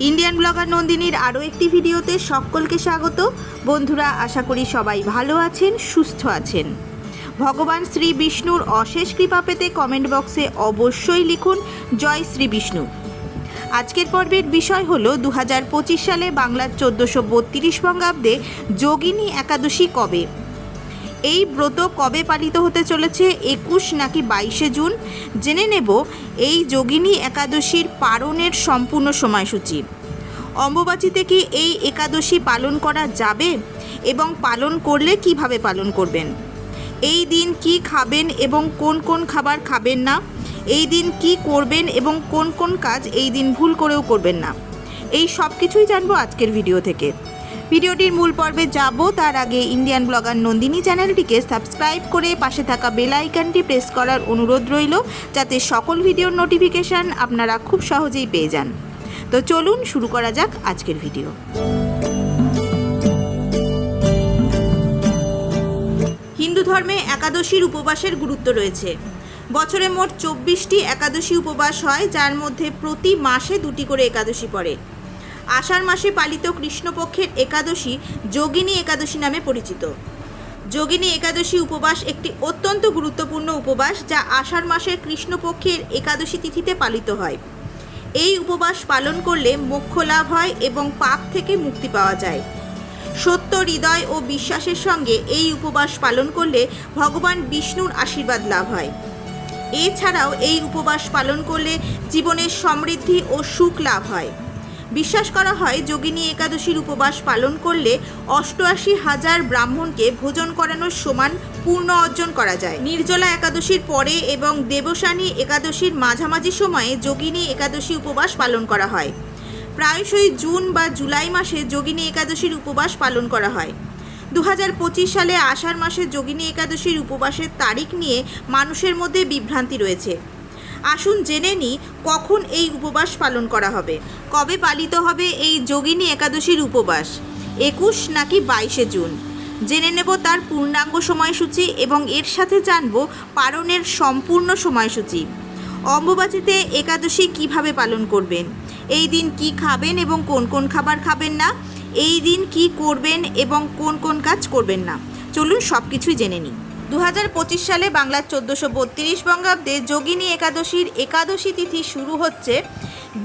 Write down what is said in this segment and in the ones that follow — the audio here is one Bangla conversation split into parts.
ইন্ডিয়ান ব্লগার নন্দিনীর আরও একটি ভিডিওতে সকলকে স্বাগত। বন্ধুরা, আশা করি সবাই ভালো আছেন, সুস্থ আছেন। ভগবান শ্রী বিষ্ণুর অশেষ কৃপা পেতে কমেন্ট বক্সে অবশ্যই লিখুন, জয় শ্রী বিষ্ণু। আজকের পর্বের বিষয় হলো দু সালে বাংলার চোদ্দোশো বত্রিশ বঙ্গাব্দে যোগিনী একাদশী কবে? এই ব্রত কবে পালিত হতে চলেছে? একুশ নাকি বাইশে জুন? জেনে নেব এই যোগিনী একাদশীর পারণের সম্পূর্ণ সময়সূচি। অম্বুবাচীতে কি এই একাদশী পালন করা যাবে এবং পালন করলে কীভাবে পালন করবেন? এই দিন কি খাবেন এবং কোন কোন খাবার খাবেন না? এই দিন কি করবেন এবং কোন কোন কাজ এই দিন ভুল করেও করবেন না? এই সব কিছুই জানব আজকের ভিডিও থেকে। ভিডিওটির মূল পর্বে যাব, তার আগে ইন্ডিয়ান ব্লগার নন্দিনী চ্যানেলটিকে সাবস্ক্রাইব করে পাশে থাকা বেল আইকনটি প্রেস করার অনুরোধ রইল, যাতে সকল ভিডিওর নোটিফিকেশান আপনারা খুব সহজেই পেয়ে যান। তো চলুন শুরু করা যাক আজকের ভিডিও। হিন্দু ধর্মে একাদশীর উপবাসের গুরুত্ব রয়েছে। বছরে মোট চব্বিশটি একাদশী উপবাস হয়, যার মধ্যে প্রতি মাসে দুটি করে একাদশী পড়ে। আষাঢ় মাসে পালিত কৃষ্ণপক্ষের একাদশী যোগিনী একাদশী নামে পরিচিত। যোগিনী একাদশী উপবাস একটি অত্যন্ত গুরুত্বপূর্ণ উপবাস যা আষাঢ় মাসের কৃষ্ণপক্ষের একাদশী তিথিতে পালিত হয়। এই উপবাস পালন করলে মোক্ষ লাভ হয় এবং পাপ থেকে মুক্তি পাওয়া যায়। সত্য হৃদয় ও বিশ্বাসের সঙ্গে এই উপবাস পালন করলে ভগবান বিষ্ণুর আশীর্বাদ লাভ হয়। এছাড়াও এই উপবাস পালন করলে জীবনের সমৃদ্ধি ও সুখ লাভ হয়। বিশ্বাস করা হয় যোগিনী একাদশীর উপবাস পালন করলে অষ্টআশি হাজার ব্রাহ্মণকে ভোজন করানোর সমান পূর্ণ অর্জন করা যায়। নির্জলা একাদশীর পরে এবং দেবসানী একাদশীর মাঝামাঝি সময়ে যোগিনী একাদশী উপবাস পালন করা হয়। প্রায়শই জুন বা জুলাই মাসে যোগিনী একাদশীর উপবাস পালন করা হয়। দু হাজার পঁচিশ সালে আষাঢ় মাসে যোগিনী একাদশীর উপবাসের তারিখ নিয়ে মানুষের মধ্যে বিভ্রান্তি রয়েছে। আসুন জেনে নিই কখন এই উপবাস পালন করা হবে। কবে পালিত হবে এই যোগিনী একাদশীর উপবাস? একুশ নাকি বাইশে জুন? জেনে নেব তার পূর্ণাঙ্গ সময়সূচি এবং এর সাথে জানব পালনের সম্পূর্ণ সময়সূচি। অম্বুবাচীতে একাদশী কীভাবে পালন করবেন? এই দিন কি খাবেন এবং কোন কোন খাবার খাবেন না? এই দিন কি করবেন এবং কোন কোন কাজ করবেন না? চলুন সব কিছুই জেনে নিই দু হাজার পঁচিশ সালে বাংলার চোদ্দোশো বত্রিশ বঙ্গাব্দে যোগিনী একাদশীর একাদশী তিথি শুরু হচ্ছে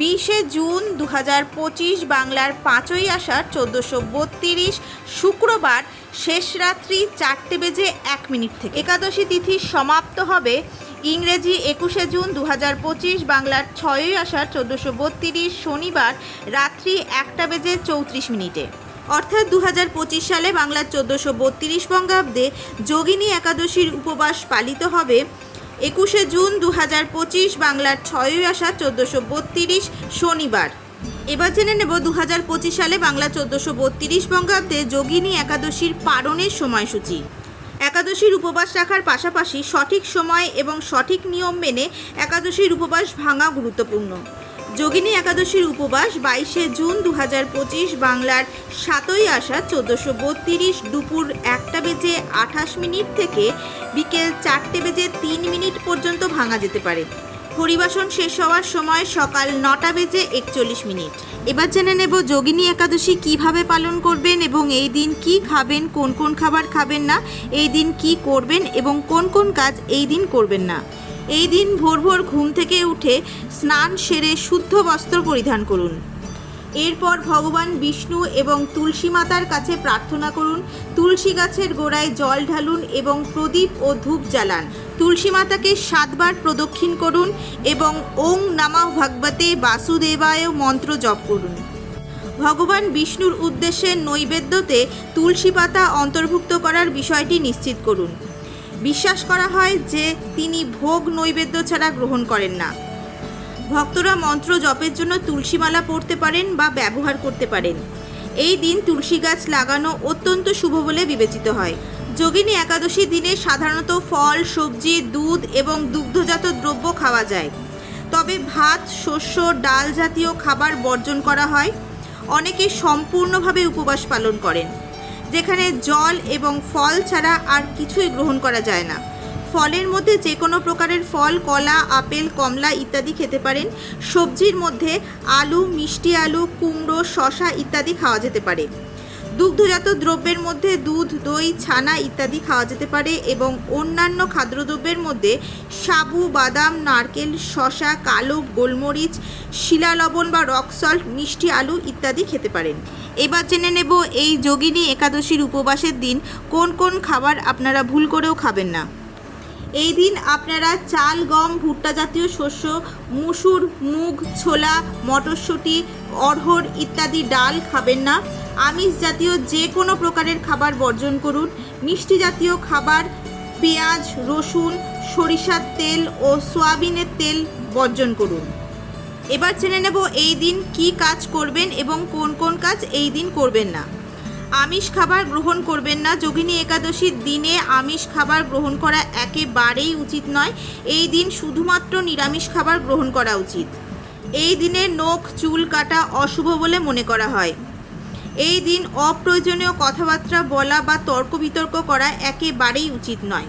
বিশে জুন দু হাজার পঁচিশ বাংলার পাঁচই আষাঢ় চোদ্দোশো বত্রিশ শুক্রবার শেষ রাত্রি চারটে বেজে এক মিনিট থেকে। একাদশী তিথি সমাপ্ত হবে ইংরেজি একুশে জুন দু হাজার পঁচিশ বাংলার ছয়ই আষাঢ় চোদ্দোশো বত্রিশ শনিবার রাত্রি একটা বেজে চৌত্রিশ মিনিটে। অর্থাৎ দু হাজার পঁচিশ সালে বাংলার চোদ্দোশো বত্রিশ বঙ্গাব্দে যোগিনী একাদশীর উপবাস পালিত হবে। একুশে জুন দু হাজার পঁচিশ বাংলার ছয়ই আষাঢ় চোদ্দোশো বত্রিশ শনিবার। এবার জেনে নেব দু হাজার পঁচিশ সালে বাংলা চোদ্দোশো বত্রিশ বঙ্গাব্দে যোগিনী একাদশীর পারণের সময়সূচি। একাদশীর উপবাস রাখার পাশাপাশি সঠিক সময় এবং সঠিক নিয়ম মেনে একাদশীর উপবাস ভাঙা গুরুত্বপূর্ণ। যোগিনী একাদশীর উপবাস বাইশে জুন দু হাজার পঁচিশ বাংলার সাতই আষাঢ় চোদ্দোশো বত্রিশ দুপুর একটা বেজে আঠাশ মিনিট থেকে বিকেল চারটে বেজে তিন মিনিট পর্যন্ত ভাঙা যেতে পারে। পরিবাসন শেষ হওয়ার সময় সকাল নটা বেজে একচল্লিশ মিনিট। এবার জেনে নেব যোগিনী একাদশী কীভাবে পালন করবেন এবং এই দিন কি খাবেন, কোন কোন খাবার খাবেন না, এই দিন কি করবেন এবং কোন কোন কাজ এই দিন করবেন না। এই দিন ভোর ভোর ঘুম থেকে উঠে স্নান সেরে শুদ্ধ বস্ত্র পরিধান করুন। এরপর ভগবান বিষ্ণু এবং তুলসী মাতার কাছে প্রার্থনা করুন, তুলসী গাছের গোড়ায় জল ঢালুন এবং প্রদীপ ও ধূপ জ্বালান। তুলসী মাতাকে সাতবার প্রদক্ষিণ করুন এবং ওং নামা ভগবতে বাসুদেবায় মন্ত্র জপ করুন। ভগবান বিষ্ণুর উদ্দেশ্যে নৈবেদ্যতে তুলসী পাতা অন্তর্ভুক্ত করার বিষয়টি নিশ্চিত করুন। বিশ্বাস করা হয় যে তিনি ভোগ নৈবেদ্য ছাড়া গ্রহণ করেন না। ভক্তরা মন্ত্র জপের জন্য তুলসীমালা পড়তে পারেন বা ব্যবহার করতে পারেন। এই দিন তুলসী গাছ লাগানো অত্যন্ত শুভ বলে বিবেচিত হয়। যোগিনী একাদশী দিনে সাধারণত ফল, সবজি, দুধ এবং দুগ্ধজাত দ্রব্য খাওয়া যায়। তবে ভাত, শস্য, ডাল জাতীয় খাবার বর্জন করা হয়। অনেকে সম্পূর্ণভাবে উপবাস পালন করেন। যেখানে জল এবং ফল ছাড়া আর কিছুই গ্রহণ করা যায় না। ফলের মধ্যে যে কোনো প্রকারের ফল, কলা, আপেল, কমলা ইত্যাদি খেতে পারেন। সবজির মধ্যে আলু, মিষ্টি আলু, কুমড়ো শশা ইত্যাদি খাওয়া যেতে পারে। দুগ্ধজাত দ্রব্যের মধ্যে দুধ, দই, ছানা ইত্যাদি খাওয়া যেতে পারে এবং অন্যান্য খাদ্যদ্রব্যের মধ্যে সাবু, বাদাম, নারকেল শশা কালো গোলমরিচ শিলা লবণ বা রক সল্ট, মিষ্টি আলু ইত্যাদি খেতে পারেন। এবার জেনে নেব এই যোগিনী একাদশীর উপবাসের দিন কোন কোন খাবার আপনারা ভুল করেও খাবেন না। এই দিন আপনারা চাল, গম, ভুট্টা জাতীয় শস্য, মুসুর, মুগ, ছোলা, মটরশুঁটি, অড়হর ইত্যাদি ডাল খাবেন না। আমিষ জাতীয় যে কোনো প্রকারের খাবার বর্জন করুন। মিষ্টি জাতীয় খাবার, পেঁয়াজ, রসুন, সরিষার তেল ও সয়াবিনের তেল বর্জন করুন। এবার জেনে নেব এই দিন কি কাজ করবেন এবং কোন কোন কাজ এই দিন করবেন না। আমিষ খাবার গ্রহণ করবেন না। যোগিনী একাদশীর দিনে আমিষ খাবার গ্রহণ করা একেবারেই উচিত নয়। এই দিন শুধুমাত্র নিরামিষ খাবার গ্রহণ করা উচিত। এই দিনে নখ, চুল কাটা অশুভ বলে মনে করা হয়। এই দিন অপ্রয়োজনীয় কথাবার্তা বলা বা তর্ক বিতর্ক করা একেবারেই উচিত নয়।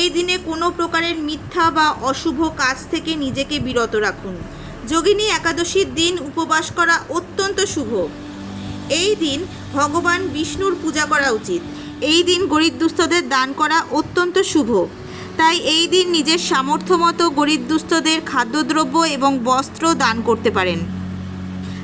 এই দিনে কোনো প্রকারের মিথ্যা বা অশুভ কাজ থেকে নিজেকে বিরত রাখুন। যোগিনী একাদশীর দিন উপবাস করা অত্যন্ত শুভ। এই দিন ভগবান বিষ্ণুর পূজা করা উচিত। এই দিন গরিব দুস্থদের দান করা অত্যন্ত শুভ। তাই এই দিন নিজের সামর্থ্য মতো গরিব দুস্থদের খাদ্যদ্রব্য এবং বস্ত্র দান করতে পারেন।